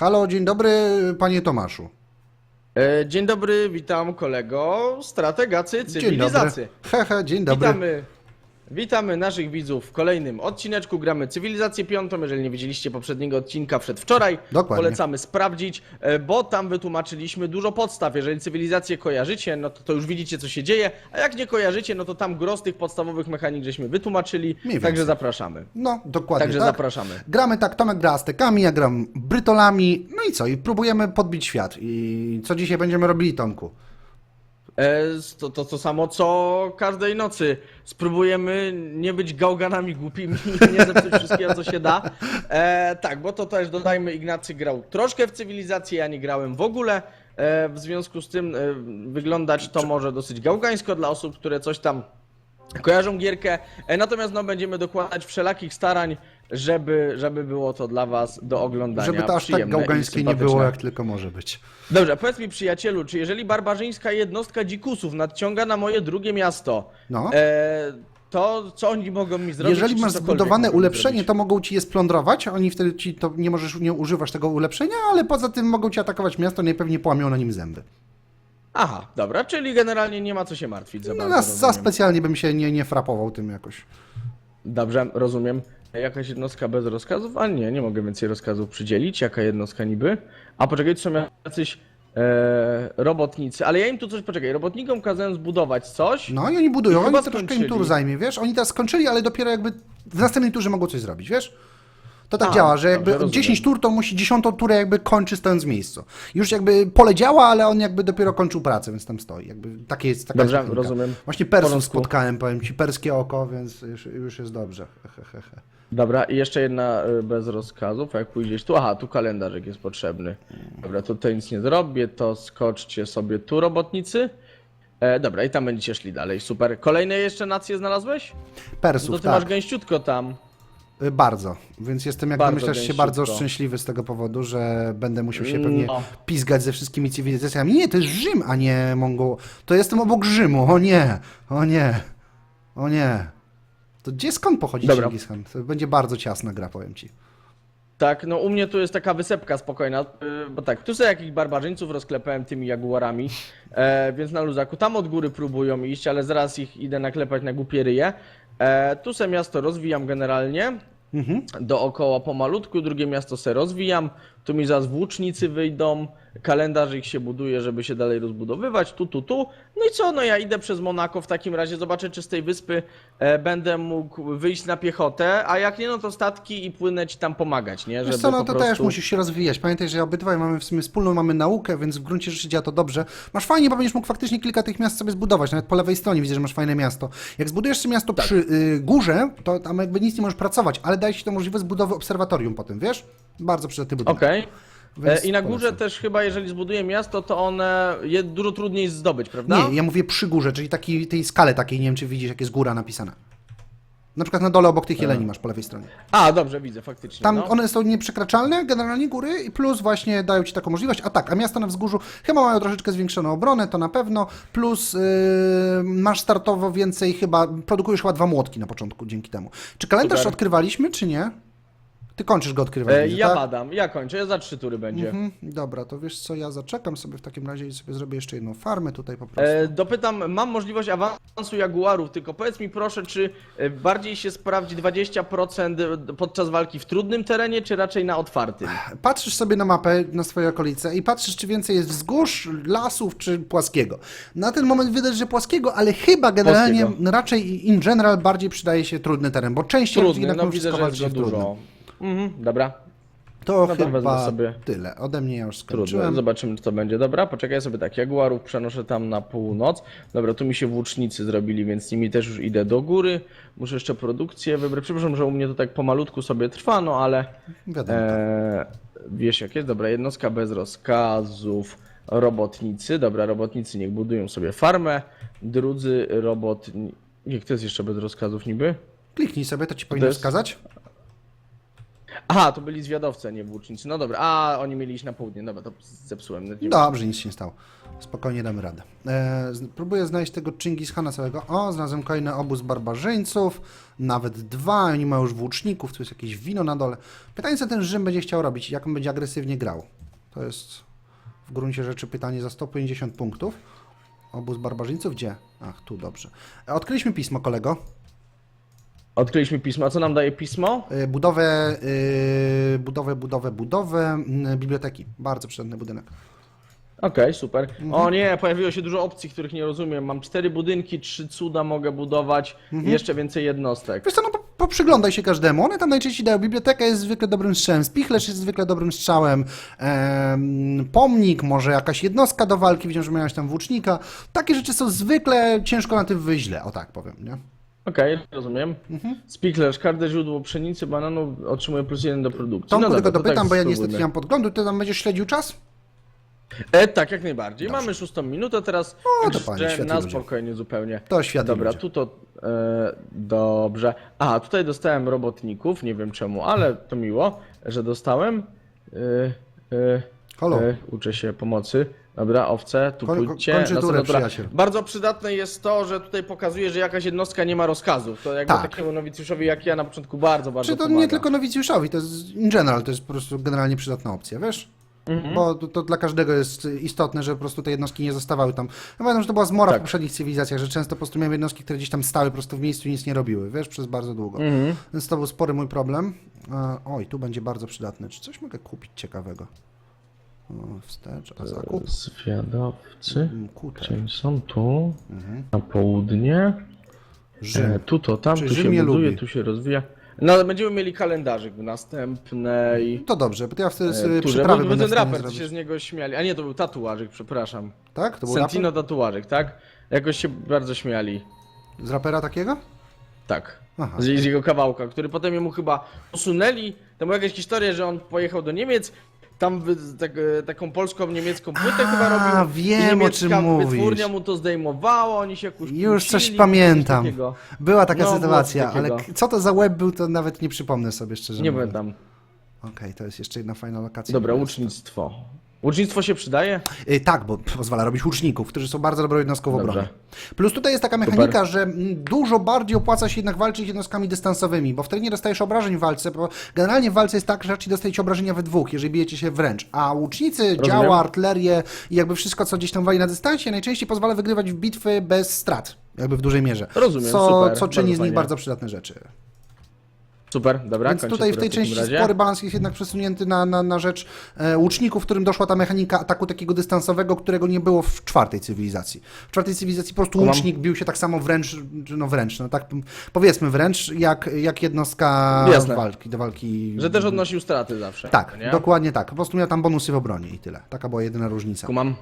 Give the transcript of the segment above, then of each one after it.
Halo, dzień dobry, panie Tomaszu. E, Dzień dobry, witam kolego, strategacy Dzień dobry. cywilizacji. Hehe, dzień dobry. Witamy, witamy naszych widzów w kolejnym odcineczku. Gramy Cywilizację Piątą. Jeżeli nie widzieliście poprzedniego odcinka przedwczoraj, Dokładnie. polecamy sprawdzić, e, bo tam wytłumaczyliśmy dużo podstaw. Jeżeli cywilizację kojarzycie, no to, to już widzicie, co się dzieje, a jak nie kojarzycie, no to tam gros tych podstawowych mechanik żeśmy wytłumaczyli, Mniej także więcej. zapraszamy. No, dokładnie Także tak. zapraszamy. Gramy tak, Tomek gra Aztekami, ja gram Brytolami, no i co? I próbujemy podbić świat. I co dzisiaj będziemy robili, Tomku? E, To, to to samo co każdej nocy. Spróbujemy nie być gałganami głupimi i nie zepsuć wszystkiego, co się da. E, tak, bo to też dodajmy, Ignacy grał troszkę w cywilizację, ja nie grałem w ogóle. E, w związku z tym e, wyglądać to może dosyć gałgańsko dla osób, które coś tam kojarzą gierkę. E, natomiast no, będziemy dokładać wszelakich starań, żeby, żeby było to dla Was do oglądania. Żeby to aż tak przyjemne i gałgańskie nie sympatyczne. było, jak tylko może być. Dobrze, powiedz mi przyjacielu, czy jeżeli barbarzyńska jednostka dzikusów nadciąga na moje drugie miasto, No. e, to co oni mogą mi zrobić? Jeżeli czy masz cokolwiek zbudowane mogą mi ulepszenie, zrobić? to mogą ci je splądrować, oni wtedy ci to nie możesz, nie używasz tego ulepszenia, ale poza tym mogą ci atakować miasto, najpewniej połamią na nim zęby. Aha, dobra, czyli generalnie nie ma co się martwić za No, bardzo, za rozumiem. specjalnie bym się nie, nie frapował tym jakoś. Dobrze, rozumiem. Jakaś jednostka bez rozkazów? A nie, nie mogę więcej rozkazów przydzielić. Jaka jednostka niby? A poczekaj, to są jacyś e, robotnicy. Ale ja im tu coś, poczekaj, robotnikom kazałem zbudować coś. No i oni budują, I oni chyba troszkę im skończyli. tur zajmie, wiesz? Oni teraz skończyli, ale dopiero jakby w następnej turze mogą coś zrobić, wiesz? To tak A, działa, że jakby dobrze, rozumiem. 10 tur to musi 10 turę jakby kończy stojąc w miejscu. Już jakby pole działa, ale on jakby dopiero kończył pracę, więc tam stoi. Jakby takie jest taka Dobrze, jest mechanika. rozumiem. Właśnie Persów porządku. spotkałem, powiem ci, perskie oko, więc już, już jest dobrze. He, he, he. Dobra, i jeszcze jedna y, bez rozkazów. A jak pójdziesz tu, aha, tu kalendarzyk jest potrzebny. Dobra, to tutaj nic nie zrobię, to skoczcie sobie tu, robotnicy. E, dobra, i tam będziecie szli dalej, super. Kolejne jeszcze nacje znalazłeś? No to Persów, ty tak. masz gęściutko tam. Y, Bardzo, więc jestem jak Bardzo domyślasz się bardzo szczęśliwy z tego powodu, że będę musiał się pewnie No. pizgać ze wszystkimi cywilizacjami. Nie, to jest Rzym, a nie Mongoł. To jestem obok Rzymu, o nie, o nie, o nie. To gdzie skąd pochodzi. Chingis Khan? To będzie bardzo ciasna gra, powiem ci. Tak, no u mnie tu jest taka wysepka spokojna, y, bo tak, tu sobie jakichś barbarzyńców rozklepałem tymi jaguarami, e, więc na luzaku. Tam od góry próbują iść, ale zaraz ich idę naklepać na głupie ryje. E, tu se miasto rozwijam generalnie, Mhm. dookoła pomalutku, drugie miasto se rozwijam, tu mi zaraz włócznicy wyjdą, kalendarz ich się buduje, żeby się dalej rozbudowywać, tu, tu, tu. No i co, no ja idę przez Monako w takim razie, zobaczę czy z tej wyspy e, będę mógł wyjść na piechotę, a jak nie, no to statki i płynę ci tam pomagać, nie? Wiesz Żeby co, no to prostu... też musisz się rozwijać. Pamiętaj, że obydwaj mamy w sumie wspólną, mamy naukę, więc w gruncie rzeczy działa to dobrze. Masz fajnie, bo będziesz mógł faktycznie kilka tych miast sobie zbudować. Nawet po lewej stronie widzę, że masz fajne miasto. Jak zbudujesz sobie miasto Tak. przy y, górze, to tam jakby nic nie możesz pracować, ale daje ci to możliwość zbudowy obserwatorium potem, wiesz? Bardzo przydatny budynek. Okej. Więc E, I na górze polecam. też chyba, jeżeli zbuduję miasto, to one je dużo trudniej zdobyć, prawda? Nie, ja mówię przy górze, czyli taki, tej skale takiej, nie wiem czy widzisz, jak jest góra napisana. Na przykład na dole obok tych jeleni masz po lewej stronie. A, dobrze, widzę, faktycznie. Tam no. one są nieprzekraczalne, generalnie góry, i plus właśnie dają ci taką możliwość. A tak, a miasta na wzgórzu chyba mają troszeczkę zwiększoną obronę, to na pewno. Plus yy, masz startowo więcej chyba, produkujesz chyba dwa młotki na początku dzięki temu. Czy kalendarz Super. odkrywaliśmy, czy nie? Ty kończysz go odkrywać. E, ja tak? badam, ja kończę, ja za trzy tury będzie. Mhm, dobra, to wiesz co, ja zaczekam sobie w takim razie i sobie zrobię jeszcze jedną farmę tutaj po prostu. E, dopytam, mam możliwość awansu jaguarów, tylko powiedz mi proszę, czy e, bardziej się sprawdzi 20% podczas walki w trudnym terenie, czy raczej na otwartym? Patrzysz sobie na mapę, na swoje okolice i patrzysz, czy więcej jest wzgórz, lasów, czy płaskiego. Na ten moment widać, że płaskiego, ale chyba generalnie Płaskiego. raczej in general bardziej przydaje się trudny teren, bo częściej Trudny, jednak no mimo widzę, wszystko że walczy jest się go w trudnym. dużo. Mhm, dobra, To No to wezmę chyba sobie. tyle. Ode mnie ja już trudno. skończyłem. Zobaczymy, co to będzie. Dobra, poczekaj sobie tak, jaguarów przenoszę tam na północ. Dobra, tu mi się włócznicy zrobili, więc nimi też już idę do góry. Muszę jeszcze produkcję wybrać. Przepraszam, że u mnie to tak pomalutku sobie trwa, no ale... Wiadomo. Eee, wiesz jak jest? Dobra, jednostka bez rozkazów, robotnicy. Dobra, robotnicy niech budują sobie farmę. Drudzy robotni... Nie, kto jest jeszcze bez rozkazów niby? Kliknij sobie, to ci powinno wskazać. Aha, to byli zwiadowcy, a nie włócznicy. No dobra, a oni mieli iść na południe. Dobra, to zepsułem. No, Dobrze, nic się nie stało. Spokojnie damy radę. E, z- próbuję znaleźć tego Chingishana całego. O, znalazłem kolejny obóz barbarzyńców. Nawet dwa. Oni mają już włóczników. Tu jest jakieś wino na dole. Pytanie, co ten Rzym będzie chciał robić. Jak on będzie agresywnie grał. To jest w gruncie rzeczy pytanie za 150 punktów. Obóz barbarzyńców gdzie? Ach, tu, dobrze. E, odkryliśmy pismo, kolego. Odkryliśmy pismo. A co nam daje pismo? E, budowę, e, budowę, budowę, budowę mm, biblioteki. Bardzo przydatny budynek. Okej, super. Mhm. O nie, pojawiło się dużo opcji, których nie rozumiem. Mam cztery budynki, trzy cuda mogę budować Mhm. i jeszcze więcej jednostek. Wiesz co, no po- poprzyglądaj się każdemu. One tam najczęściej dają. Biblioteka jest zwykle dobrym strzałem, spichlerz jest zwykle dobrym strzałem, em, pomnik, może jakaś jednostka do walki, widziałem, że miałeś tam włócznika. Takie rzeczy są zwykle ciężko na tym wyjść źle, o tak powiem, nie? Okej, rozumiem. Mhm. Spichlerz, każde źródło pszenicy, bananu otrzymuje plus jeden do produkcji. Tomku no tylko to dopytam, tak bo ja niestety nie mam podglądu. Ty tam będziesz śledził czas? E, tak, jak najbardziej. Mamy szóstą minutę teraz, O, to panie, na ludzie. spokojnie zupełnie. To świetnie. Dobra, tu to e, dobrze. A, tutaj dostałem robotników, nie wiem czemu, ale to miło, że dostałem. E, e, Halo. e, uczę się pomocy. Dobra, owce, tu Koń- pójdźcie. kończy na turę, przyjaciel. Bardzo przydatne jest to, że tutaj pokazuje, że jakaś jednostka nie ma rozkazów. To jakby Tak. takiemu nowicjuszowi jak ja na początku bardzo, bardzo Czy to pomaga. nie tylko nowicjuszowi, to jest in general, to jest po prostu generalnie przydatna opcja, wiesz? Mhm. Bo to, to dla każdego jest istotne, że po prostu te jednostki nie zostawały tam. Ja pamiętam, że to była zmora Tak. w poprzednich cywilizacjach, że często po prostu miałem jednostki, które gdzieś tam stały po prostu w miejscu i nic nie robiły, wiesz, przez bardzo długo. Mhm. Więc to był spory mój problem. E, oj, tu będzie bardzo przydatny. Czy coś mogę kupić ciekawego? Wstecz, a zakup? Zwiadowcy. Mm, Kuter. Czyli są tu, Mhm. na południe. Rzym. E, tu to, tam, Czy tu Rzym się je buduje, lubi? tu się rozwija. No ale będziemy mieli kalendarzyk w następnej. To dobrze, bo to ja wtedy E, sobie turze. będę w ten raper, zrobić. się z niego śmiali. A nie, to był tatuażyk, przepraszam. Tak? To był raper? Sentino tatuażyk, tak? Jakoś się bardzo śmiali. Z rapera takiego? Tak. Aha. Z, z jego kawałka, który potem jemu chyba usunęli. Tam była jakaś historia, że on pojechał do Niemiec. Tam wy, tak, e, taką polską-niemiecką płytę chyba robił. wiem, i o niemiecka czym mówisz. wytwórnia mu to zdejmowała, oni się jakoś Już coś pamiętam. takiego. Była taka No, było sytuacja, takiego. ale k- co to za web był, to nawet nie przypomnę sobie szczerze Nie mówiąc. pamiętam. Okej, to jest jeszcze jedna fajna lokacja. Dobra, Jest. Łucznictwo. Się przydaje? Y, tak, bo pozwala robić łuczników, którzy są bardzo dobrą jednostką w Dobrze. obronie. Plus tutaj jest taka mechanika, że mm, dużo bardziej opłaca się jednak walczyć jednostkami dystansowymi, bo wtedy nie dostajesz obrażeń w walce, bo generalnie w walce jest tak, że raczej dostajecie obrażenia we dwóch, jeżeli bijecie się wręcz, a łucznicy, działa, artylerię i jakby wszystko, co gdzieś tam wali na dystansie, najczęściej pozwala wygrywać w bitwy bez strat, jakby w dużej mierze. Rozumiem, co, super, co czyni bardzo z nich fajnie. bardzo przydatne rzeczy. Super, dobra, Więc tutaj w tej części razie. spory balans jest jednak przesunięty na, na, na rzecz e, łuczników, w którym doszła ta mechanika ataku takiego dystansowego, którego nie było w czwartej cywilizacji. W czwartej cywilizacji po prostu Kumam. łucznik bił się tak samo wręcz, no wręcz, no tak powiedzmy wręcz, jak, jak jednostka Jasne. walki, do walki. Że też odnosił straty zawsze. Tak, nie? dokładnie tak. Po prostu miał tam bonusy w obronie i tyle. Taka była jedyna różnica. Kumam.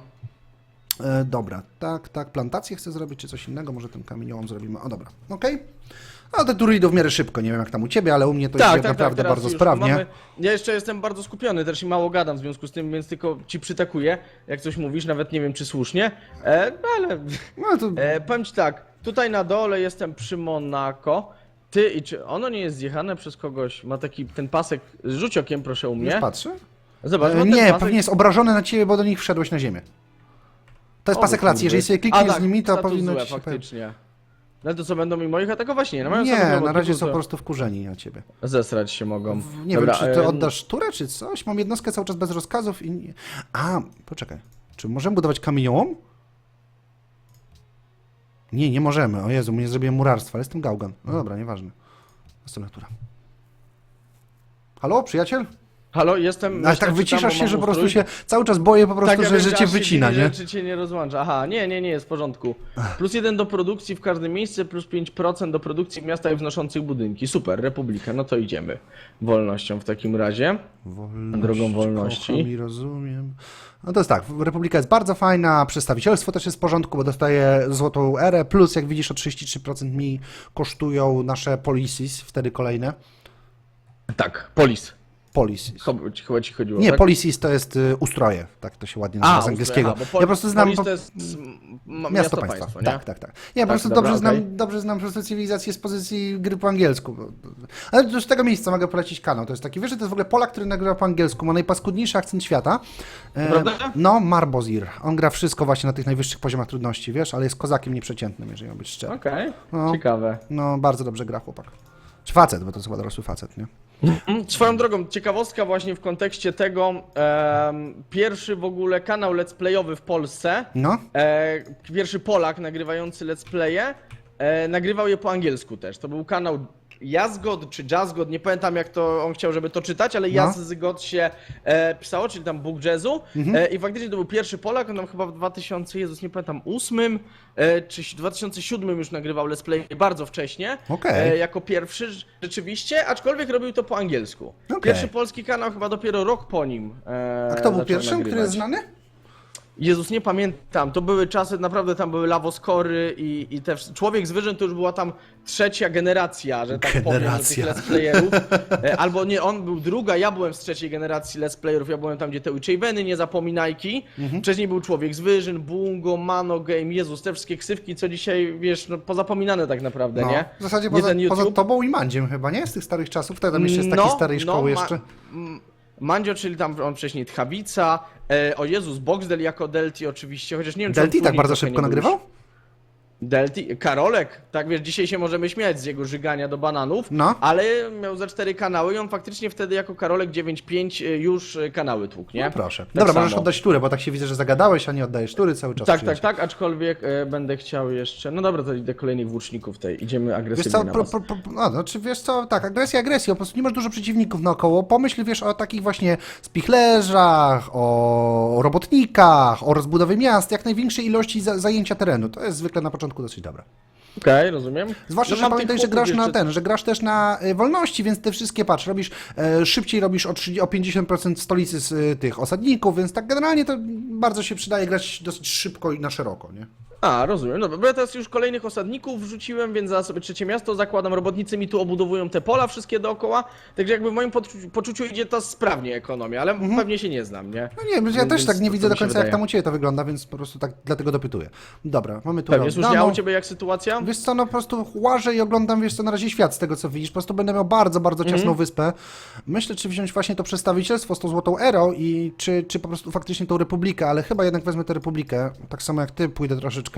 E, dobra, tak, tak, plantację chcę zrobić, czy coś innego, może ten kamieniołom zrobimy. O, dobra, okej. A te tury idą w miarę szybko, nie wiem jak tam u Ciebie, ale u mnie to Tak, idzie tak, naprawdę tak, teraz bardzo już sprawnie. Mamy... Ja jeszcze jestem bardzo skupiony, też i mało gadam w związku z tym, więc tylko ci przytakuję, jak coś mówisz, nawet nie wiem czy słusznie, e, no ale No to e, powiem ci tak, tutaj na dole jestem przy Monako, ty i czy ono nie jest zjechane przez kogoś, ma taki ten pasek, rzuć okiem proszę u już mnie, patrzę. zobacz, E, nie, pasek... pewnie jest obrażony na ciebie, bo do nich wszedłeś na ziemię. To jest O, pasek racji. kurde. Jeżeli sobie klikniesz A, tak, z nimi, to powinno złe, ci się faktycznie. No to co, będą mi moich atakować? Nie, no mają Nie, na razie są po prostu wkurzeni na ciebie. Zesrać się mogą. W- Nie Dobra, wiem, czy ty oddasz turę, czy coś? Mam jednostkę cały czas bez rozkazów i... nie- A, poczekaj. Czy możemy budować kamieniołom? Nie, nie możemy. O Jezu, nie zrobiłem murarstwa, ale jestem gałgan. No dobra, nieważne. Następna tura. Halo, przyjaciel? Halo, jestem... Ale tak wyciszasz się, że po prostu się cały czas boję po prostu, Tak, ja że, wiem, że cię wycina, nie? Czy cię nie rozłącza? Aha, nie, nie, nie, jest w porządku. Plus jeden do produkcji w każde miejsce, plus 5% do produkcji w miastach wznoszących budynki. Super, Republika, no to idziemy. Wolnością w takim razie. Wolność, Drogą wolności. Kocham i rozumiem. No to jest tak, Republika jest bardzo fajna, przedstawicielstwo też jest w porządku, bo dostaje złotą erę, plus jak widzisz o 33% mniej kosztują nasze policies, wtedy kolejne. Tak, polis. Policies. Chyba ci- Chyba ci chodziło, Nie, tak? policies to jest y, ustroje, tak to się ładnie nazywa A, z angielskiego. aha, bo pol- ja po prostu znam... polis po- to jest m- Miasto, państwa. nie? Tak, tak, tak. Ja po Tak, prostu dobra, dobrze, znam, dobrze znam po prostu cywilizację z pozycji gry po angielsku. Ale to z tego miejsca mogę polecić kanał. To jest taki, wiesz, że to jest w ogóle Polak, który nagrywa po angielsku, ma najpaskudniejszy akcent świata. E, Prawda? no, Marbozir. On gra wszystko właśnie na tych najwyższych poziomach trudności, wiesz, ale jest kozakiem nieprzeciętnym, jeżeli mam być szczery. Okej, No. ciekawe. No, bardzo dobrze gra chłopak. Czy facet, bo to jest chyba dorosły facet, nie? Mm, Swoją drogą, ciekawostka właśnie w kontekście tego, em, pierwszy w ogóle kanał let's playowy w Polsce, No, e, pierwszy Polak nagrywający let's playe, e, nagrywał je po angielsku też. To był kanał Jazgod czy Jazzgod, nie pamiętam jak to on chciał, żeby to czytać, ale No. Jazgod się e, pisało, czyli tam Bóg Jazzu. Mhm. E, I faktycznie to był pierwszy Polak, on tam chyba w 2000, Jezus, nie pamiętam, 8 e, czy 2007 już nagrywał let's play bardzo wcześnie. Okej. E, jako pierwszy rzeczywiście, aczkolwiek robił to po angielsku. Okej. Pierwszy polski kanał chyba dopiero rok po nim. E, a kto był pierwszym, który nagrywać. jest znany? Jezus, nie pamiętam. To były czasy, naprawdę tam były lawoskory i, i te wsz- Człowiek Zwierzę to już była tam trzecia generacja, że tak Generacja. powiem, tych let's playerów. E, Albo nie, on był druga, ja byłem z trzeciej generacji let's playerów, ja byłem tam, gdzie te Uchaven, nie zapominajki. Mhm. Wcześniej był Człowiek Zwierzyn, Bungo, Mano Game, Jezus, te wszystkie ksywki, co dzisiaj, wiesz, no, pozapominane tak naprawdę, No, nie? w zasadzie Nie poza, ten YouTube. poza tobą i Mandziem chyba, nie? Z tych starych czasów. Wtedy tam jeszcze z takiej starej szkoły ma- jeszcze. m- Mandzio, czyli tam on wcześniej Tchawica, e, o Jezus, Boxdel jako Delty oczywiście, chociaż nie wiem, czy on Delty tak później bardzo trochę szybko nie był nagrywał? Delty, Karolek, tak wiesz, dzisiaj się możemy śmiać z jego żygania do bananów, No. ale miał za cztery kanały i on faktycznie wtedy jako Karolek 9.5 e, już e, kanały tłukł, nie? No proszę. Tak Dobra, samo. możesz oddać turę, bo tak się widzę, że zagadałeś, a nie oddajesz tury cały czas. Tak, tak, tak, aczkolwiek e, będę chciał jeszcze, no dobra, to idę kolejnych włuczników tej, idziemy Wiesz agresywnie co, na pro, pro, pro, no, znaczy wiesz co, tak, agresja, agresja, po prostu nie masz dużo przeciwników naokoło, pomyśl, wiesz, o takich właśnie spichlerzach, o robotnikach, o rozbudowie miast, jak największej ilości za, zajęcia terenu, to jest zwykle na początku dosyć dobre. Okej, rozumiem. Zwłaszcza, No że pamiętaj, że grasz na ten, że grasz też na y, wolności, więc te wszystkie, patrz, robisz, e, szybciej robisz o, 30, o 50% w stolicy z y, tych osadników, więc tak generalnie to bardzo się przydaje grać dosyć szybko i na szeroko, nie? A, rozumiem. Dobra, bo ja teraz już kolejnych osadników wrzuciłem, więc zaraz sobie trzecie miasto zakładam. Robotnicy mi tu obudowują te pola wszystkie dookoła. Także jakby w moim poczuciu, poczuciu idzie to sprawnie ekonomia, ale pewnie się nie znam, nie? No nie, ja Więc- też tak nie to- widzę to do końca, jak tam u Ciebie to wygląda, więc po prostu tak dlatego dopytuję. Dobra, mamy tu Pewnie, słusznie, a u ciebie jak sytuacja? Wiesz co, no po prostu łażę i oglądam, wiesz co, na razie świat z tego, co widzisz. Po prostu będę miał bardzo, bardzo ciasną Mhm. wyspę. Myślę, czy wziąć właśnie to przedstawicielstwo z tą Złotą Erą i czy, czy po prostu faktycznie tą Republikę, ale chyba jednak wezmę tę Republikę. Tak samo jak Ty, pójdę troszeczkę.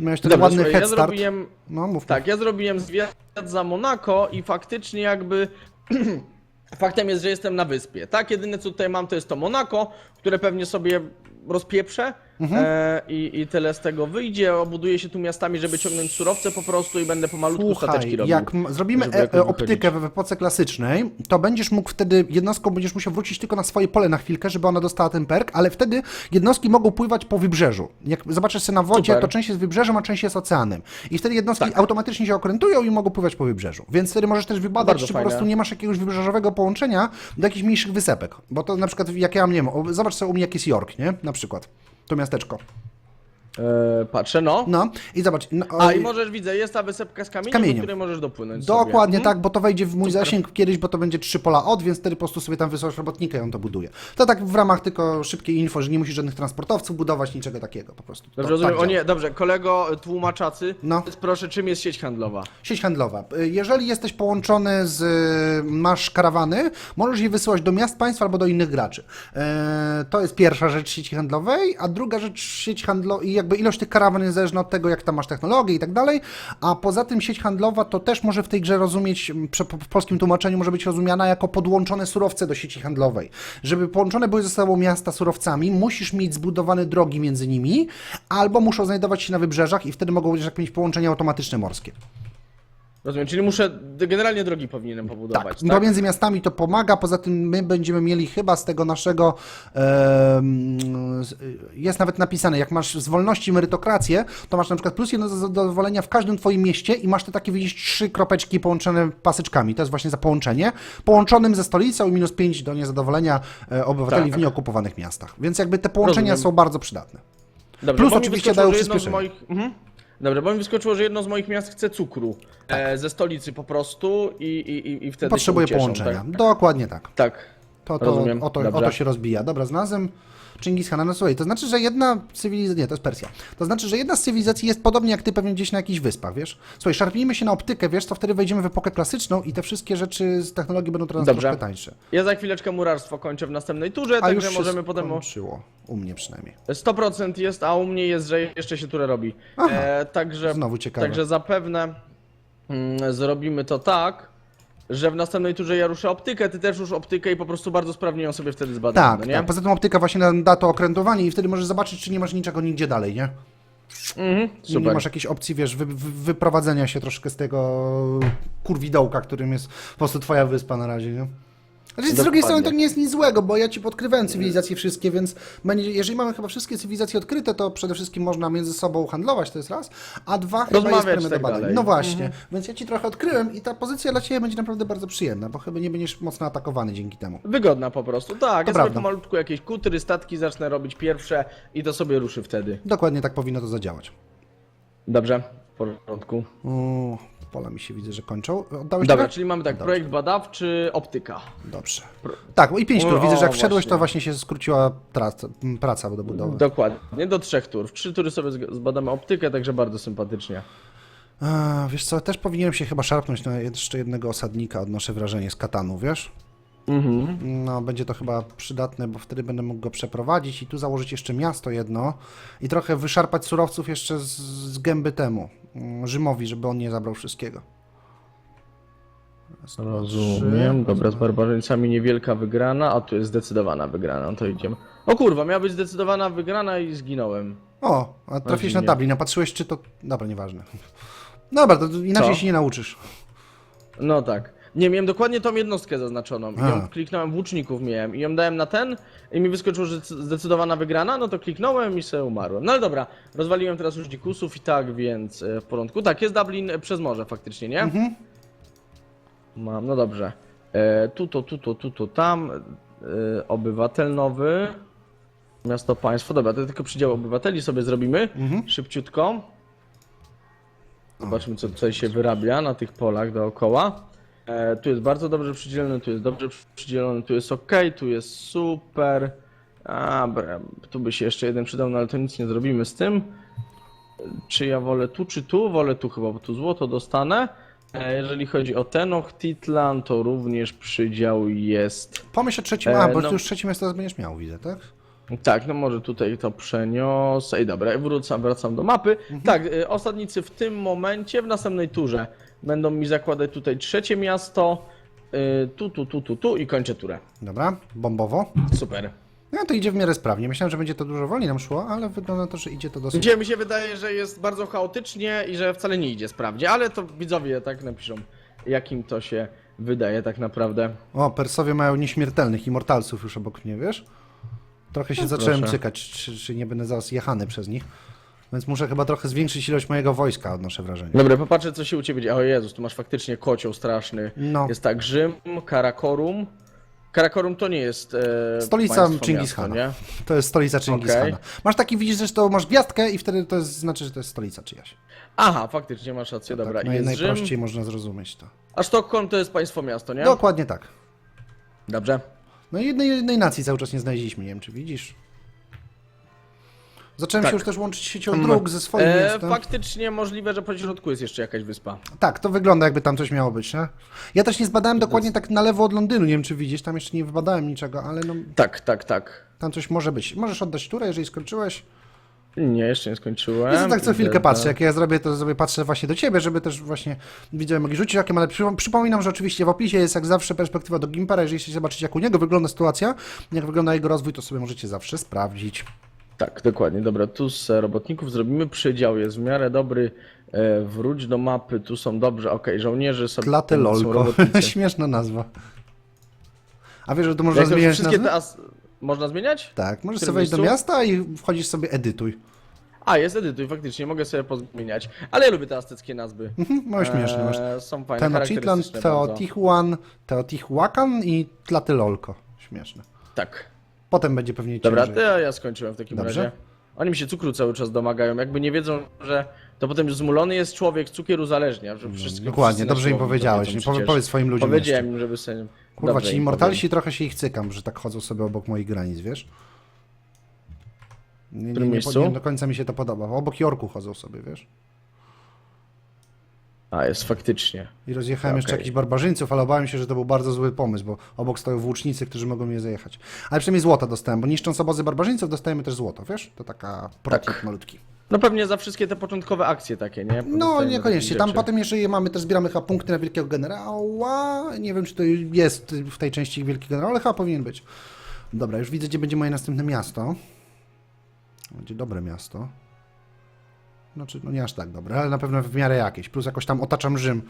Miałeś ten Mhm. Dobra, ładny słuchaj, ja head start. zrobiłem, No, mów. tak, ja zrobiłem zwiat za Monako i faktycznie jakby faktem jest, że jestem na wyspie, tak? Jedyne co tutaj mam to jest to Monako, które pewnie sobie rozpieprzę Mhm. e, i, i tyle z tego wyjdzie. Obuduję się tu miastami, żeby ciągnąć surowce po prostu i będę pomalutku stateczki Słuchaj, robił. jak m- zrobimy żeby e, jakoś e, optykę w epoce klasycznej, to będziesz mógł wtedy, jednostką będziesz musiał wrócić tylko na swoje pole na chwilkę, żeby ona dostała ten perk, ale wtedy jednostki mogą pływać po wybrzeżu. Jak zobaczysz sobie na wodzie, Super. to część jest wybrzeżem, a część jest oceanem. I wtedy jednostki Tak. automatycznie się okrętują i mogą pływać po wybrzeżu. Więc wtedy możesz też wybadać, Bardzo czy fajne. po prostu nie masz jakiegoś wybrzeżowego połączenia do jakichś mniejszych wysepek. Bo to na przykład, jak ja mam, nie wiem, o, zobacz sobie u mnie, jak jest York, nie? Na przykład. To miasteczko. E, patrzę, no. No i zobacz. No, A i możesz, widzę, jest ta wysepka z kamieniem, kamieniem. do której możesz dopłynąć sobie. Dokładnie Mhm. tak, bo to wejdzie w mój zasięg kiedyś, bo to będzie trzy pola od, więc wtedy po prostu sobie tam wysyłasz robotnika i on to buduje. To tak w ramach tylko szybkiej info, że nie musisz żadnych transportowców budować, niczego takiego po prostu. Dobrze, to, rozumiem. tak o nie, dobrze, kolego tłumaczacy, No. proszę, czym jest sieć handlowa? Sieć handlowa. Jeżeli jesteś połączony z, masz karawany, możesz je wysyłać do miast, państw albo do innych graczy. E, To jest pierwsza rzecz sieci handlowej, a druga rzecz sieć handlowa i jakby ilość tych karawan jest zależna od tego, jak tam masz technologię i tak dalej, a poza tym sieć handlowa to też może w tej grze rozumieć, w polskim tłumaczeniu może być rozumiana jako podłączone surowce do sieci handlowej. Żeby połączone były ze sobą miasta surowcami, musisz mieć zbudowane drogi między nimi, albo muszą znajdować się na wybrzeżach i wtedy mogą tak mieć połączenia automatyczne morskie. Rozumiem, czyli muszę, generalnie drogi powinienem pobudować, Tak, tak? pomiędzy miastami to pomaga, poza tym my będziemy mieli chyba z tego naszego, em, jest nawet napisane, jak masz z wolności merytokrację, to masz na przykład plus jedno zadowolenia w każdym twoim mieście i masz te takie, widzisz, trzy kropeczki połączone pasyczkami, to jest właśnie za połączenie, połączonym ze stolicą i minus pięć do niezadowolenia e, obywateli Tak. w nieokupowanych miastach. Więc jakby te połączenia Rozumiem. są bardzo przydatne. Dobrze, Plus oczywiście dają przyspieszenie. moich... Mhm. Dobrze, bo mi wyskoczyło, że jedno z moich miast chce cukru Tak. e, ze stolicy po prostu i, i, i, wtedy Potrzebuje się ucieszą, połączenia. Tak? Dokładnie tak. tak. To, to, Rozumiem, o, to, o to się rozbija. Dobra, znalazłem Chingishana. No słuchaj, to znaczy, że jedna cywilizacja... Nie, to jest Persja. To znaczy, że jedna z cywilizacji jest podobnie jak ty pewnie gdzieś na jakichś wyspach, wiesz? Słuchaj, szarpnijmy się na optykę, wiesz, to wtedy wejdziemy w epokę klasyczną i te wszystkie rzeczy z technologii będą teraz Dobrze. troszkę tańsze. Ja za chwileczkę murarstwo kończę w następnej turze, A już także się możemy potem... o- skończyło. U mnie przynajmniej. 100% jest, a u mnie jest, że jeszcze się turę robi. Aha. E, także, Znowu ciekawe. także zapewne mm, zrobimy to tak, że w następnej turze ja ruszę optykę, ty też rusz optykę i po prostu bardzo sprawnie ją sobie wtedy zbadamy, Tak, no nie? tak. Poza tym optyka właśnie nam da to okrętowanie i wtedy możesz zobaczyć, czy nie masz niczego nigdzie dalej, nie? Mhm, Czy nie super. masz jakiejś opcji, wiesz, wy, wy, wyprowadzenia się troszkę z tego kurwidołka, którym jest po prostu twoja wyspa na razie, nie? Znaczy, z drugiej strony to nie jest nic złego, bo ja ci podkrywałem cywilizacje wszystkie, więc będzie, jeżeli mamy chyba wszystkie cywilizacje odkryte, to przede wszystkim można między sobą handlować, to jest raz, a dwa chyba jest Rozmawiać do tak badań. dalej. No właśnie, więc ja ci trochę odkryłem i ta pozycja dla ciebie będzie naprawdę bardzo przyjemna, bo chyba nie będziesz mocno atakowany dzięki temu. Wygodna po prostu, tak. To ja prawda. sobie pomalutku jakieś kutry, statki zacznę robić pierwsze i to sobie ruszy wtedy. Dokładnie tak powinno to zadziałać. Dobrze, w porządku. O, pola mi się widzę, że kończą. Oddałeś Dobra, czyli mamy tak, projekt badawczy, optyka. Dobrze. Tak, i pięć tur. Widzę, że jak wszedłeś, to właśnie się skróciła praca, praca do budowy. Dokładnie, do trzech tur. W trzy tury sobie zg- zbadamy optykę, także bardzo sympatycznie. A, wiesz co, też powinienem się chyba szarpnąć na jeszcze jednego osadnika, odnoszę wrażenie, z katanu, wiesz? Mhm. No, będzie to chyba przydatne, bo wtedy będę mógł go przeprowadzić i tu założyć jeszcze miasto jedno i trochę wyszarpać surowców jeszcze z, z gęby temu, Rzymowi, żeby on nie zabrał wszystkiego. Raz, dwa, Rozumiem. trzy. Dobra, z barbarzyńcami niewielka wygrana, a tu jest zdecydowana wygrana, no to idziemy. O kurwa, miała być zdecydowana wygrana i zginąłem. O, a trafiłeś na dziwnie. Dublin, a patrzyłeś, czy to... Dobra, nieważne. Dobra, to inaczej Co? się nie nauczysz. No tak. Nie, miałem dokładnie tą jednostkę zaznaczoną. I A. ją kliknąłem, włóczników miałem i ją dałem na ten i mi wyskoczyło, że zdecydowana wygrana, no to kliknąłem i sobie umarłem. No ale dobra, rozwaliłem teraz już dzikusów i tak, więc e, w porządku. Tak, jest Dublin e, przez morze faktycznie, nie? Mhm. Mam, no dobrze. E, tu to, tu to, tu to, tam. E, obywatel nowy. Miasto, państwo. Dobra, to tylko przydział obywateli sobie zrobimy. Mhm. Szybciutko. Zobaczmy, co tutaj się wyrabia na tych polach dookoła. E, tu jest bardzo dobrze przydzielony, tu jest dobrze przydzielony, tu jest ok, tu jest super. A, bra, tu by się jeszcze jeden przydał, no ale to nic nie zrobimy z tym. Czy ja wolę tu, czy tu? Wolę tu chyba, bo tu złoto dostanę. E, Jeżeli chodzi o Tenochtitlan, to również przydział jest. Pomyśl o trzecim, E, a, bo no. ty już trzeci miasto teraz będziesz miał, widzę, tak? Tak, no może tutaj to przeniosę. I dobra, wrócam, wracam do mapy. Tak, y, osadnicy w tym momencie, w następnej turze, będą mi zakładać tutaj trzecie miasto. y, Tu, tu, tu, tu, tu i kończę turę. Dobra, bombowo. Super. No to idzie w miarę sprawnie. Myślałem, że będzie to dużo wolniej nam szło, ale wygląda na to, że idzie to dosyć... Gdzie mi się wydaje, że jest bardzo chaotycznie i że wcale nie idzie sprawnie, ale to widzowie tak napiszą, jakim to się wydaje tak naprawdę. O, Persowie mają nieśmiertelnych immortalsów już obok mnie, wiesz? Trochę się No, zacząłem proszę. cykać, czy, czy nie będę zaraz jechany przez nich. Więc muszę chyba trochę zwiększyć ilość mojego wojska, odnoszę wrażenie. Dobra, popatrzę co się u ciebie dzieje. O Jezus, tu masz faktycznie kocioł straszny. No. Jest tak Rzym, Karakorum. Karakorum to nie jest e, Stolica Chingishana. nie? To jest stolica Chingishana. Okej. Masz taki, widzisz, że to masz gwiazdkę i wtedy to jest, znaczy, że to jest stolica czyjaś. Aha, faktycznie masz rację, dobra. tak, I naj, jest najprościej Rzym, można zrozumieć to. a Sztokholm to jest państwo miasto, nie? Dokładnie tak. Dobrze. No i jednej, jednej nacji cały czas nie znaleźliśmy, nie wiem czy widzisz. Zacząłem Tak. się już też łączyć siecią Mm. dróg ze swoim E, miastem. faktycznie możliwe, że po środku jest jeszcze jakaś wyspa. Tak, to wygląda jakby tam coś miało być, nie? Ja też nie zbadałem dokładnie tak na lewo od Londynu, nie wiem czy widzisz, tam jeszcze nie wybadałem niczego, ale no, Tak, tak, tak. tam coś może być. Możesz oddać turę, jeżeli skończyłeś. Nie, jeszcze nie skończyłem. Ja tak co chwilkę patrzę, jak ja zrobię, to sobie patrzę właśnie do ciebie, żeby też właśnie widzowie mogli rzucić okiem, ale przypom- przypominam, że oczywiście w opisie jest jak zawsze perspektywa do Gimpera, jeżeli chcecie zobaczyć jak u niego wygląda sytuacja, jak wygląda jego rozwój, to sobie możecie zawsze sprawdzić. Tak, dokładnie. Dobra, tu z robotników zrobimy przydział, jest w miarę dobry. E, wróć do mapy, tu są dobrze, okej, żołnierze sobie... Tlatelolko, robotnicy. śmieszna nazwa. A wiesz, że to można zmieniać wszystkie nazwę? te. Można zmieniać? Tak, możesz sobie wejść do miejscu? miasta i wchodzisz sobie edytuj. A, jest edytuj, faktycznie, mogę sobie pozmieniać. Ale ja lubię te azteckie nazwy. Mhm, no śmiesznie masz. Eee, są fajne, Tenochtitlan, charakterystyczne bardzo. Teotihuacan, Teotihuacan i Tlatelolko. Śmieszne. Tak. Potem będzie pewnie Dobra, ciężej. to ja skończyłem w takim Dobrze. razie. Oni mi się cukru cały czas domagają, jakby nie wiedzą, że to potem zmulony jest człowiek, cukier uzależnia. Że wszystko, Dokładnie, dobrze im powiedziałeś. powie- powiedz swoim ludziom Powiedziałem im, żeby sobie... Kurwa, Dobrze ci im immortalsi trochę się ich cykam, że tak chodzą sobie obok moich granic, wiesz? Nie, nie, którym nie, miejscu? nie do końca mi się to podoba. Obok Jorku chodzą sobie, wiesz? A, jest faktycznie. I rozjechałem jeszcze Okej. jakichś barbarzyńców, ale obawiam się, że to był bardzo zły pomysł, bo obok stoją włócznicy, którzy mogą mnie zajechać. Ale przynajmniej złota dostałem, bo niszcząc obozy barbarzyńców dostajemy też złoto, wiesz? To taka procik Tak. malutki. No pewnie za wszystkie te początkowe akcje takie, nie? No, niekoniecznie. Tam potem, jeżeli mamy, też zbieramy chyba punkty na wielkiego generała. Nie wiem, czy to jest w tej części wielki generał, ale chyba powinien być. Dobra, już widzę, gdzie będzie moje następne miasto. Będzie dobre miasto. Znaczy, no nie aż tak dobre, ale na pewno w miarę jakieś. Plus jakoś tam otaczam Rzym.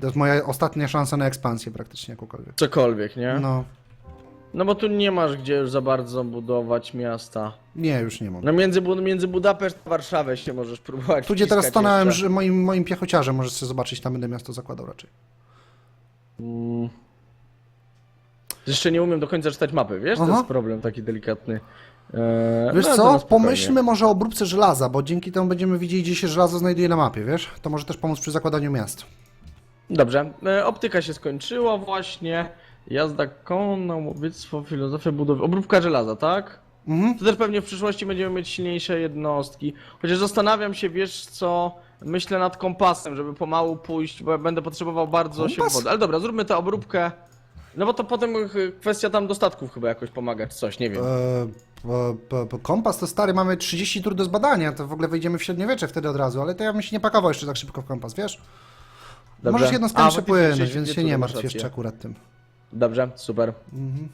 To jest moja ostatnia szansa na ekspansję praktycznie jakąkolwiek. Cokolwiek, nie? No. No, bo tu nie masz gdzie już za bardzo budować miasta. nie, już nie mam. No między, między Budapeszt a Warszawę się możesz próbować Tu gdzie teraz stanąłem że moim, moim piechociarzem, możesz sobie zobaczyć, tam będę miasto zakładał raczej. Mm. Jeszcze nie umiem do końca czytać mapy, wiesz? To Aha. jest problem taki delikatny. Eee, Wiesz no, co, pomyślmy może o obróbce żelaza, bo dzięki temu będziemy widzieli, gdzie się żelazo znajduje na mapie, wiesz? To może też pomóc przy zakładaniu miast. Dobrze, e, optyka się skończyła właśnie. Jazda konna, łowiectwo, filozofia budowy. Obróbka żelaza, tak? Mhm. To też pewnie w przyszłości będziemy mieć silniejsze jednostki. Chociaż zastanawiam się, wiesz co, myślę nad kompasem, żeby pomału pójść, bo ja będę potrzebował bardzo się Kompas? wody. Ale dobra, zróbmy tę obróbkę. No bo to potem ch- kwestia tam dostatków chyba jakoś pomagać, coś, nie wiem. E, po kompas to stary, mamy 30 tur do zbadania, to w ogóle wejdziemy w średniowiecze wtedy od razu, ale to ja bym się nie pakował jeszcze tak szybko w kompas, wiesz? Dobrze. Możesz jedną stronę faktycznie przepłynąć, 30 więc się nie masz martw jeszcze akurat tym. Dobrze, super. Mhm.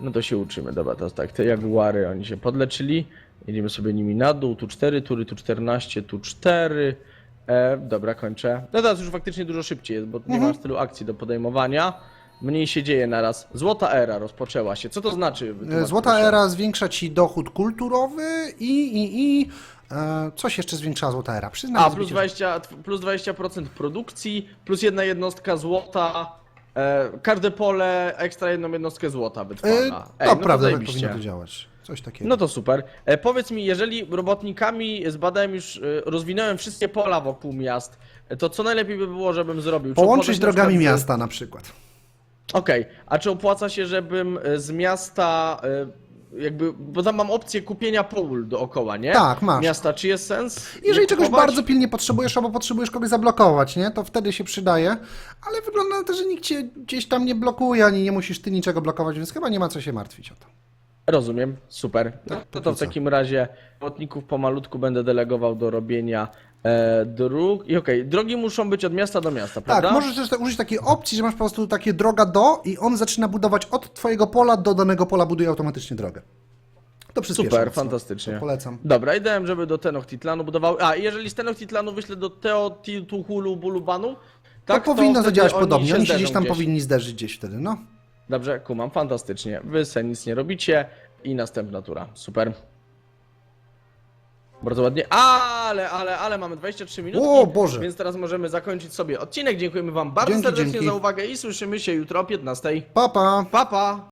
No to się uczymy, dobra, to tak, te jaguary, oni się podleczyli, jedziemy sobie nimi na dół, tu 4 tury, tu 14, tu 4, e, dobra, kończę. No teraz już faktycznie dużo szybciej jest, bo nie Mhm. ma tylu akcji do podejmowania, mniej się dzieje naraz. Złota era rozpoczęła się, co to znaczy? E, Wytłumacz Złota proszę. era zwiększa ci dochód kulturowy i, i, i e, coś jeszcze zwiększała złota era. Przyznam, A, plus zbicie- 20, plus 20% produkcji, plus jedna jednostka złota, e, każde pole, ekstra jedną jednostkę złota E, wytrwala. Ej, no prawda, tak powinno to działać. Coś takiego. No to super. E, powiedz mi, jeżeli robotnikami zbadałem już, e, rozwinąłem wszystkie pola wokół miast, e, to co najlepiej by było, żebym zrobił? Czy Połączyć na drogami przykład z- miasta na przykład. Okej, a czy opłaca się, żebym e, z miasta, e, jakby, bo tam mam opcję kupienia pól dookoła, nie? Tak, masz. Miasta, czy jest sens? Jeżeli je czegoś kupować? bardzo pilnie potrzebujesz, albo potrzebujesz kogoś zablokować, nie? To wtedy się przydaje, ale wygląda na to, że nikt cię gdzieś tam nie blokuje, ani nie musisz ty niczego blokować, więc chyba nie ma co się martwić o to. Rozumiem, super. No, to, póki to w co. takim razie robotników pomalutku będę delegował do robienia e, dróg. I okej, drogi muszą być od miasta do miasta, prawda? Tak, możesz też tak użyć takiej opcji, że masz po prostu takie droga do i on zaczyna budować od twojego pola do danego pola, buduje automatycznie drogę. To przyspiesza Super, mocno. fantastycznie. To polecam. Dobra, ideałem, żeby do Tenochtitlanu budował. A, i jeżeli z Tenochtitlanu wyślę do Teotihuhulu Bulubanu, tak, to powinno wtedy zadziałać podobnie, oni się zderzą gdzieś tam powinni zderzyć gdzieś wtedy, no. Dobrze, kumam, fantastycznie. Wy se nic nie robicie i następna tura. Super. Bardzo ładnie. Ale, ale, ale mamy 23 minutki. O Boże. Więc teraz możemy zakończyć sobie odcinek. Dziękujemy Wam bardzo Dzięki, serdecznie dzięki. za uwagę i słyszymy się jutro o 15. Pa, pa. Pa, pa!